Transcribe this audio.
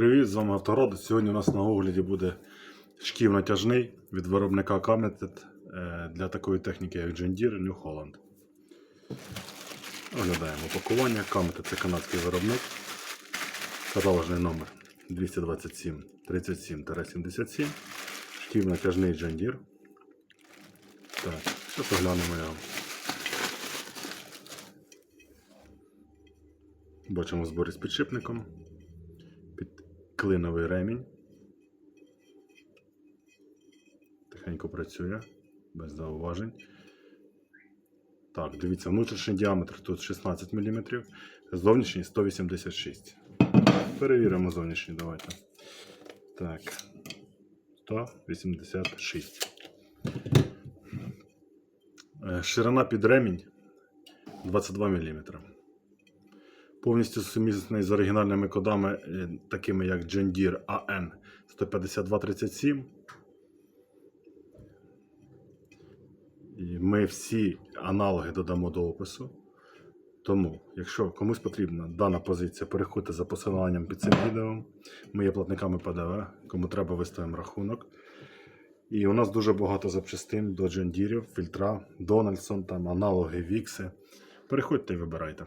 Привіт, з вами Автород. Сьогодні у нас на огляді буде шків натяжний від виробника е, для такої техніки, як John Deere New Holland. Оглядаємо упакування. Cameted це канадський виробник. Каталожний номер 227 37-77. Шків натяжний John Deere. Так, зараз оглянемо його. Бачимо збори з підшипником під клиновий ремінь. Тихенько працює, без зауважень. Так, дивіться, внутрішній діаметр тут 16 мм, зовнішній 186 Перевіримо зовнішній, давайте. Так. 186. Е, Ширина під ремінь 22 мм. Повністю сумісний з оригінальними кодами, е, такими як John Deere AN 15237. І ми всі аналоги додамо до опису. Тому, якщо комусь потрібна дана позиція, переходьте за посиланням під цим відео. Ми є платниками ПДВ, кому треба виставимо рахунок. І у нас дуже багато запчастин до Deere, фільтра, Donaldson, там аналоги, Вікси. Переходьте і вибирайте.